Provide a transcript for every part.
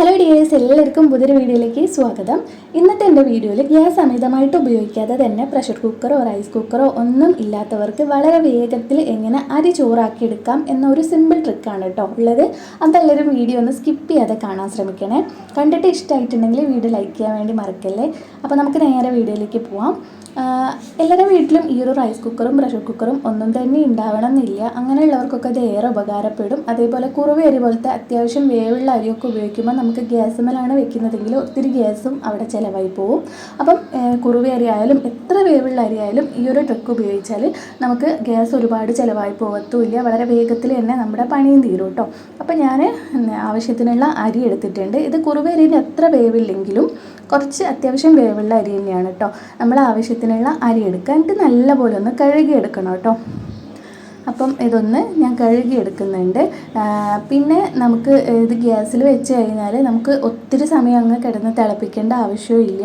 Hello dears എല്ലാവർക്കും പുതിയൊരു വീഡിയോയിലേക്ക് സ്വാഗതം. ഇന്നത്തെ എന്റെ വീഡിയോയിൽ ഗ്യാസ് അമിതമായിട്ട് ഉപയോഗിക്കാതെ തന്നെ പ്രഷർ കുക്കറോ റൈസ് കുക്കറോ ഒന്നും ഇല്ലാത്തവർക്ക് വളരെ വേഗത്തിൽ എങ്ങനെ അരി ചോറാക്കി എടുക്കാം എന്ന ഒരു സിമ്പിൾ ട്രിക്കാണ് കേട്ടോ ഉള്ളത്. അതെല്ലാവരും വീഡിയോ ഒന്ന് സ്കിപ്പ് ചെയ്യാതെ കാണാൻ ശ്രമിക്കണേ. കണ്ടിട്ട് ഇഷ്ടമായിട്ടുണ്ടെങ്കിൽ വീഡിയോ ലൈക്ക് ചെയ്യാൻ വേണ്ടി മറക്കല്ലേ. അപ്പോൾ നമുക്ക് നേരെ വീഡിയോയിലേക്ക് പോവാം. എല്ലാവരുടെ വീട്ടിലും ഈ ഒരു റൈസ് കുക്കറും പ്രഷർ കുക്കറും ഒന്നും തന്നെ ഉണ്ടാവണം എന്നില്ല അങ്ങനെയുള്ളവർക്കൊക്കെ അത് ഏറെ ഉപകാരപ്പെടും. അതേപോലെ കുറുവ അരി പോലത്തെ അത്യാവശ്യം വേവുള്ള അരിയൊക്കെ ഉപയോഗിക്കുമ്പോൾ നമുക്ക് ഗ്യാസ് മേലാണ് വെക്കുന്നതെങ്കിൽ ഒത്തിരി ഗ്യാസും അവിടെ ചിലവായി പോകും അപ്പം കുറുവ അരി ആയാലും എത്ര വേവുള്ള അരി ആയാലും ഈ ഒരു ട്രിക്ക് ഉപയോഗിച്ചാൽ നമുക്ക് ഗ്യാസ് ഒരുപാട് ചിലവായി പോകത്തുമില്ല വളരെ വേഗത്തിൽ തന്നെ നമ്മുടെ പണിയും തീരും കേട്ടോ. അപ്പം ഞാൻ ആവശ്യത്തിനുള്ള അരി എടുത്തിട്ടുണ്ട്. ഇത് കുറുവ അരിന് എത്ര വേവില്ലെങ്കിലും കുറച്ച് അത്യാവശ്യം വേവുള്ള അരി തന്നെയാണ് കേട്ടോ. നമ്മൾ ആവശ്യത്തിനുള്ള അരി എടുക്കുക എന്നിട്ട് നല്ലപോലെ ഒന്ന് കഴുകി എടുക്കണം കേട്ടോ. അപ്പം ഇതൊന്ന് ഞാൻ കഴുകി എടുക്കുന്നുണ്ട് പിന്നെ നമുക്ക് ഇത് ഗ്യാസിൽ വെച്ച് കഴിഞ്ഞാൽ നമുക്ക് ഒത്തിരി സമയം അങ്ങ് കിടന്ന് തിളപ്പിക്കേണ്ട ആവശ്യമില്ല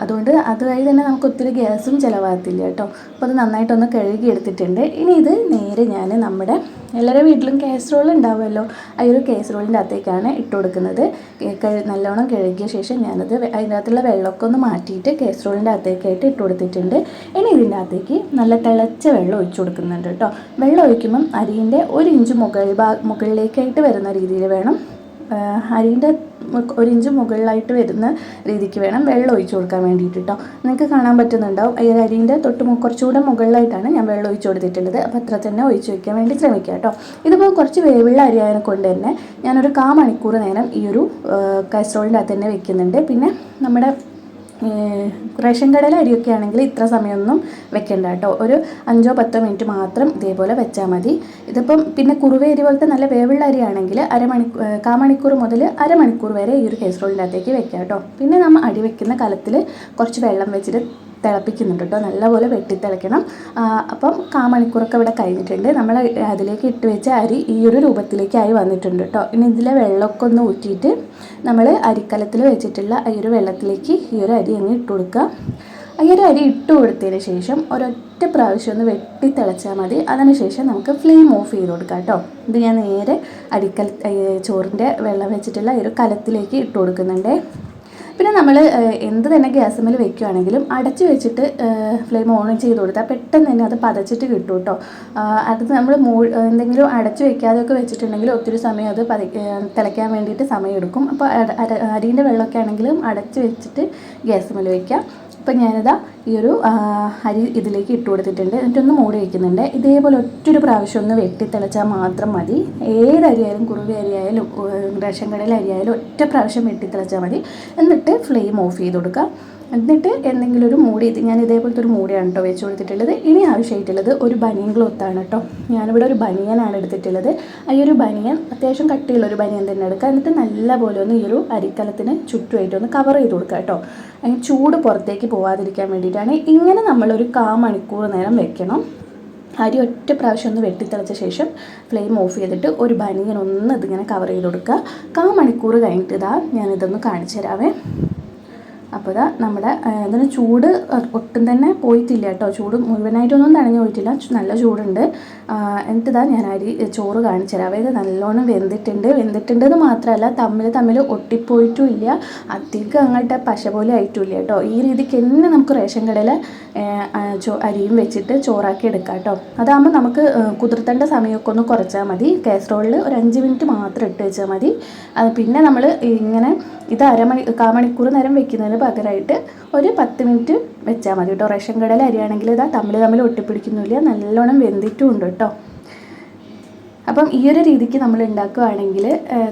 അതുകൊണ്ട് അതുവഴി തന്നെ നമുക്ക് ഒത്തിരി ഗ്യാസും ചിലവാകത്തില്ല കേട്ടോ. അപ്പോൾ അത് നന്നായിട്ടൊന്ന് കഴുകി എടുത്തിട്ടുണ്ട് ഇനി ഇത് നേരെ ഞാൻ നമ്മുടെ എല്ലാവരുടെ വീട്ടിലും കാസറോൾ ഉണ്ടാവുമല്ലോ. ആ ഒരു കാസറോളിന്റെ അകത്തേക്കാണ് ഇട്ട് കൊടുക്കുന്നത്. നല്ലോണം കഴുകിയ ശേഷം ഞാനത് അതിനകത്തുള്ള വെള്ളമൊക്കെ ഒന്ന് മാറ്റിയിട്ട് കാസറോളിന്റെ അകത്തേക്കായിട്ട് ഇട്ട് കൊടുത്തിട്ടുണ്ട്. ഇനി ഇതിന്റെ അകത്തേക്ക് നല്ല തിളച്ച വെള്ളം ഒഴിച്ചു കൊടുക്കുന്നുണ്ട് കേട്ടോ. വെള്ളം ഒഴിക്കുമ്പം അരിന്റെ ഒരു ഇഞ്ച് മുകൾ ഭാ മുകളിലേക്കായിട്ട് വരുന്ന രീതിയിൽ വേണം. അരിന്റെ ഒരു ഇഞ്ച് മുകളിലായിട്ട് വരുന്ന രീതിക്ക് വേണം വെള്ളം ഒഴിച്ചു കൊടുക്കാൻ വേണ്ടിയിട്ട് കേട്ടോ നിങ്ങൾക്ക് കാണാൻ പറ്റുന്നുണ്ടാവും. ഈ അരിന്റെ തൊട്ട് കുറച്ചുകൂടെ മുകളിലായിട്ടാണ് ഞാൻ വെള്ളം ഒഴിച്ചു കൊടുത്തിട്ടുള്ളത്. അപ്പോൾ അത്ര തന്നെ ഒഴിച്ചു വയ്ക്കാൻ വേണ്ടി ശ്രമിക്കുക കേട്ടോ ഇതിപ്പോൾ കുറച്ച് വേവുള്ള അരിയായത് കൊണ്ട് തന്നെ ഞാനൊരു കാ മണിക്കൂർ നേരം ഈ ഒരു കസ്ട്രോളിന്റെ അകത്ത് തന്നെ വെക്കുന്നുണ്ട്. പിന്നെ നമ്മുടെ റേഷൻ കടയിലെ അരിയൊക്കെ ആണെങ്കിൽ ഇത്ര സമയമൊന്നും വെക്കണ്ട കേട്ടോ. ഒരു അഞ്ചോ പത്തോ മിനിറ്റ് മാത്രം ഇതേപോലെ വെച്ചാൽ മതി. ഇതിപ്പം പിന്നെ കുറുവ അരി പോലത്തെ നല്ല വേവുള്ള അരിയാണെങ്കിൽ അരമണിക്കൂർ കാമണിക്കൂർ മുതൽ അരമണിക്കൂർ വരെ ഈ ഒരു കേസറോളിന്റെ അകത്തേക്ക് വെക്കാം കേട്ടോ. പിന്നെ നമ്മൾ അടി വെക്കുന്ന കലത്തിൽ കുറച്ച് വെള്ളം വെച്ചിട്ട് തിളപ്പിക്കുന്നുണ്ട് കേട്ടോ. നല്ലപോലെ വെട്ടിത്തിളയ്ക്കണം. അപ്പം കാമണിക്കൂറൊക്കെ ഇവിടെ കഴിഞ്ഞിട്ടുണ്ട്. നമ്മൾ അതിലേക്ക് ഇട്ട് വെച്ച അരി ഈ ഒരു രൂപത്തിലേക്കായി വന്നിട്ടുണ്ട് കേട്ടോ. ഇനി ഇതിലെ വെള്ളമൊക്കെ ഒന്ന് ഊറ്റിയിട്ട് നമ്മൾ അരിക്കലത്തിൽ വെച്ചിട്ടുള്ള ഈ ഒരു വെള്ളത്തിലേക്ക് ഈ ഒരു അരി അങ്ങ് ഇട്ട് കൊടുക്കുക. ഈ ഒരു അരി ഇട്ട് കൊടുത്തതിന് ശേഷം ഒരൊറ്റ പ്രാവശ്യം ഒന്ന് വെട്ടി തിളച്ചാൽ മതി അതിനുശേഷം നമുക്ക് ഫ്ലെയിം ഓഫ് ചെയ്ത് കൊടുക്കാം കേട്ടോ. ഇത് ഞാൻ നേരെ അരിക്കൽ ചോറിന്റെ വെള്ളം വെച്ചിട്ടുള്ള ഈ ഒരു കലത്തിലേക്ക് ഇട്ട് കൊടുക്കുന്നുണ്ട്. പിന്നെ നമ്മൾ എന്ത് തന്നെ ഗ്യാസ് മേൽ വെക്കുകയാണെങ്കിലും അടച്ചു വെച്ചിട്ട് ഫ്ലെയിം ഓൺ ചെയ്ത് കൊടുത്താൽ പെട്ടെന്ന് തന്നെ അത് പതച്ചിട്ട് കിട്ടും കേട്ടോ അത് നമ്മൾ മൂ എന്തെങ്കിലും അടച്ചു വെക്കാതെയൊക്കെ വെച്ചിട്ടുണ്ടെങ്കിൽ ഒത്തിരി സമയം അത് പതി തിളയ്ക്കാൻ വേണ്ടിയിട്ട് സമയം എടുക്കും. അപ്പോൾ അരീന്റെ വെള്ളമൊക്കെ ആണെങ്കിലും അടച്ചു വെച്ചിട്ട് ഗ്യാസ് മേൽ വയ്ക്കാം അപ്പം ഞാനിതാ ഈ ഒരു അരി ഇതിലേക്ക് ഇട്ട് കൊടുത്തിട്ടുണ്ട്. എന്നിട്ടൊന്ന് മൂടി വയ്ക്കുന്നുണ്ട് ഇതേപോലെ ഒറ്റൊരു പ്രാവശ്യം ഒന്ന് വെട്ടി തിളച്ചാൽ മാത്രം മതി. ഏത് അരിയായാലും കുറുവി അരിയായാലും റേഷൻ കടയിലെ ഒറ്റ പ്രാവശ്യം വെട്ടി തിളച്ചാൽ മതി. എന്നിട്ട് ഫ്ലെയിം ഓഫ് ചെയ്ത് കൊടുക്കുക. എന്നിട്ട് എന്തെങ്കിലും ഒരു മൂടി ഇത് ഞാൻ ഇതേപോലത്തെ ഒരു മൂടിയാണ് കേട്ടോ വെച്ച് കൊടുത്തിട്ടുള്ളത് ഇനി ആവശ്യമായിട്ടുള്ളത് ഒരു ബനിയൻ ക്ലോത്താണ് കേട്ടോ ഞാനിവിടെ ഒരു ബനിയനാണ് എടുത്തിട്ടുള്ളത്. ഈ ഒരു ബനിയൻ അത്യാവശ്യം കട്ടിയുള്ള ഒരു ബനിയൻ തന്നെ എടുക്കുക എന്നിട്ട് നല്ല പോലെ ഒന്ന് ഈ ഒരു അരിക്കലത്തിന് ചുറ്റുമായിട്ട് ഒന്ന് കവർ ചെയ്ത് കൊടുക്കുക കേട്ടോ അതിന് ചൂട് പുറത്തേക്ക് പോവാതിരിക്കാൻ വേണ്ടിയിട്ടാണ് ഇങ്ങനെ നമ്മളൊരു കാ മണിക്കൂർ നേരം വെക്കണം. അരി ഒറ്റ പ്രാവശ്യം ഒന്ന് വെട്ടിത്തിളച്ച ശേഷം ഫ്ലെയിം ഓഫ് ചെയ്തിട്ട് ഒരു ബനിയൻ ഒന്ന് ഇതിങ്ങനെ കവർ ചെയ്ത് കൊടുക്കുക. കാ മണിക്കൂർ കഴിഞ്ഞിട്ട് ഇതാ ഞാനിതൊന്ന് കാണിച്ചു തരാവേ. അപ്പോൾ ഇതാ നമ്മുടെ അതിന് ചൂട് ഒട്ടും തന്നെ പോയിട്ടില്ല കേട്ടോ. ചൂട് മുഴുവനായിട്ടൊന്നും തണഞ്ഞു പോയിട്ടില്ല. നല്ല ചൂടുണ്ട്. എന്നിട്ട് ഇതാ ഞാൻ അരി ചോറ് കാണിച്ചു തരാം. അതായത് നല്ലോണം വെന്തിട്ടുണ്ട്. വെന്തിട്ടുണ്ടെന്ന് മാത്രമല്ല തമ്മിൽ തമ്മിൽ ഒട്ടിപ്പോയിട്ടും ഇല്ല. അധികം അങ്ങോട്ട് പശ പോലെ ആയിട്ടുമില്ല കേട്ടോ. ഈ രീതിക്ക് തന്നെ നമുക്ക് റേഷൻ കടയിൽ അരിയും വെച്ചിട്ട് ചോറാക്കി എടുക്കാം കേട്ടോ. അതാകുമ്പോൾ നമുക്ക് കുതിർത്തേണ്ട സമയമൊക്കെ ഒന്ന് കുറച്ചാൽ മതി. കാസറോളിൽ ഒരു അഞ്ച് മിനിറ്റ് മാത്രം ഇട്ട് വെച്ചാൽ മതി. പിന്നെ നമ്മൾ ഇങ്ങനെ ഇത് അരമണി കാമണിക്കൂർ നേരം വെക്കുന്നതിന് പകരമായിട്ട് ഒരു പത്ത് മിനിറ്റ് വെച്ചാൽ മതി കേട്ടോ. റേഷൻ കടയിൽ അരിയാണെങ്കിൽ ഇതാ തമ്മിൽ തമ്മിൽ ഒട്ടിപ്പിടിക്കുന്നില്ല നല്ലോണം വെന്തിട്ടും ഉണ്ട് കേട്ടോ. അപ്പം ഈ ഒരു രീതിക്ക് നമ്മൾ ഉണ്ടാക്കുകയാണെങ്കിൽ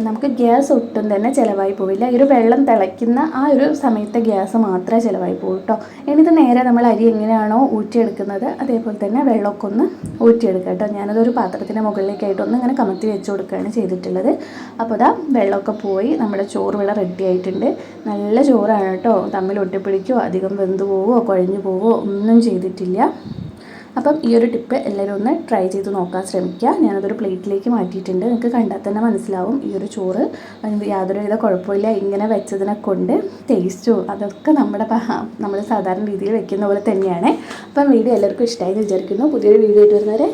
നമുക്ക് ഗ്യാസ് ഒട്ടും തന്നെ ചിലവായി പോവില്ല. ഈ ഒരു വെള്ളം തിളയ്ക്കുന്ന ആ ഒരു സമയത്തെ ഗ്യാസ് മാത്രമേ ചിലവായി പോകൂ കേട്ടോ ഇനിയിത് നേരെ നമ്മൾ അരി എങ്ങനെയാണോ ഊറ്റിയെടുക്കുന്നത് അതേപോലെ തന്നെ വെള്ളമൊക്കെ ഒന്ന് ഊറ്റിയെടുക്കുക കേട്ടോ ഞാനതൊരു പാത്രത്തിന്റെ മുകളിലേക്കായിട്ടൊന്ന് ഇങ്ങനെ കമത്തി വെച്ച് കൊടുക്കുകയാണ് ചെയ്തിട്ടുള്ളത്. അപ്പോൾ ഇതാ വെള്ളമൊക്കെ പോയി നമ്മുടെ ചോറ് വെള്ളം റെഡി ആയിട്ടുണ്ട്. നല്ല ചോറാണ് കേട്ടോ തമ്മിൽ ഒട്ടിപ്പിടിക്കുകയോ അധികം വെന്തു പോവോ കുഴഞ്ഞു പോവോ ഒന്നും ചെയ്തിട്ടില്ല. അപ്പം ഈ ഒരു ടിപ്പ് എല്ലാവരും ഒന്ന് ട്രൈ ചെയ്ത് നോക്കാൻ ശ്രമിക്കുക. ഞാനതൊരു പ്ലേറ്റിലേക്ക് മാറ്റിയിട്ടുണ്ട്. നിങ്ങൾക്ക് കണ്ടാൽ തന്നെ മനസ്സിലാവും ഈ ഒരു ചോറ്. യാതൊരുവിധ കുഴപ്പമില്ല. ഇങ്ങനെ വെച്ചതിനെ കൊണ്ട് ടേസ്റ്റോ അതൊക്കെ നമ്മുടെ നമ്മൾ സാധാരണ രീതിയിൽ വെക്കുന്ന പോലെ തന്നെയാണ്. അപ്പം വീഡിയോ എല്ലാവർക്കും ഇഷ്ടമായി വിചാരിക്കുന്നു. പുതിയൊരു വീഡിയോ ആയിട്ട് വരുന്നവരെ